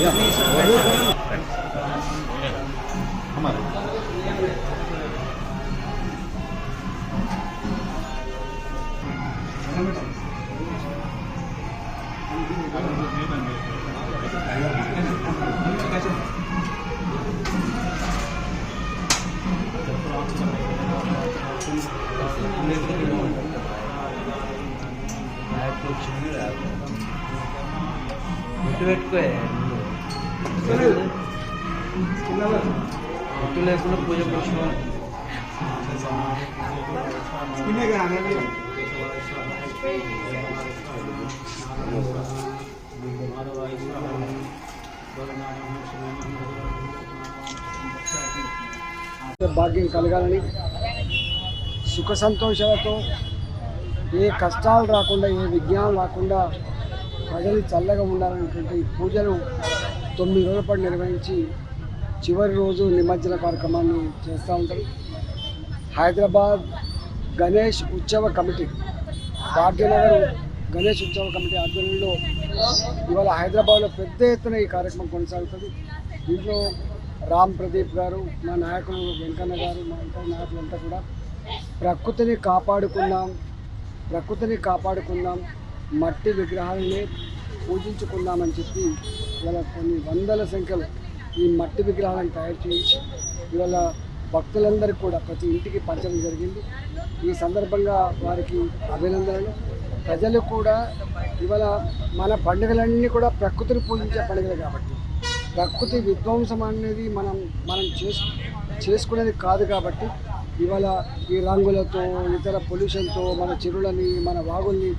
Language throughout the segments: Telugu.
Yeah. గుర్తు పెట్టుకో గుర్తు లేకుండా పూజ పుష్పం భాగ్యం కలగాలని సుఖ సంతోషాలతో ఏ కష్టాలు రాకుండా ఏ విజ్ఞానం రాకుండా ప్రజలు చల్లగా ఉండాలనేటువంటి పూజలు తొమ్మిది రోజుల పాటు నిర్వహించి చివరి రోజు నిమజ్జన కార్యక్రమాన్ని చేస్తూ ఉంటారు. హైదరాబాద్ గణేష్ ఉత్సవ కమిటీ భాగ్యనగర్ గణేష్ ఉత్సవ కమిటీ ఆధ్వర్యంలో ఇవాళ హైదరాబాద్లో పెద్ద ఎత్తున ఈ కార్యక్రమం కొనసాగుతుంది. దీంట్లో రామ్ ప్రదీప్ గారు మా నాయకులు వెంకన్న గారు మా ఇతర నాయకులంతా కూడా ప్రకృతిని కాపాడుకుందాం ప్రకృతిని కాపాడుకుందాం మట్టి విగ్రహాలని పూజించుకుందామని చెప్పి ఇవాళ కొన్ని వందల సంఖ్యలో ఈ మట్టి విగ్రహాలను తయారు చేయించి ఇవాళ భక్తులందరికీ కూడా ప్రతి ఇంటికి పంచడం జరిగింది. ఈ సందర్భంగా వారికి అభినందనలు. ప్రజలు కూడా ఇవాళ మన పండుగలన్నీ కూడా ప్రకృతిని పూజించే పండుగలు కాబట్టి ప్రకృతి విధ్వంసం అనేది మనం మనం చేసు చేసుకునేది కాదు కాబట్టి ఇవాళ ఈ రంగులతో ఇతర పొల్యూషన్తో మన చెరువులని మన వాగుల్ని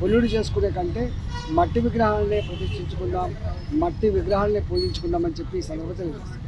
పొల్యూట్ చేసుకునే కంటే మట్టి విగ్రహాలనే ప్రతిష్ఠించుకుందాం మట్టి విగ్రహాలనే పూజించుకుందామని చెప్పి ఈ సందర్భంగా తెలియజేస్తాం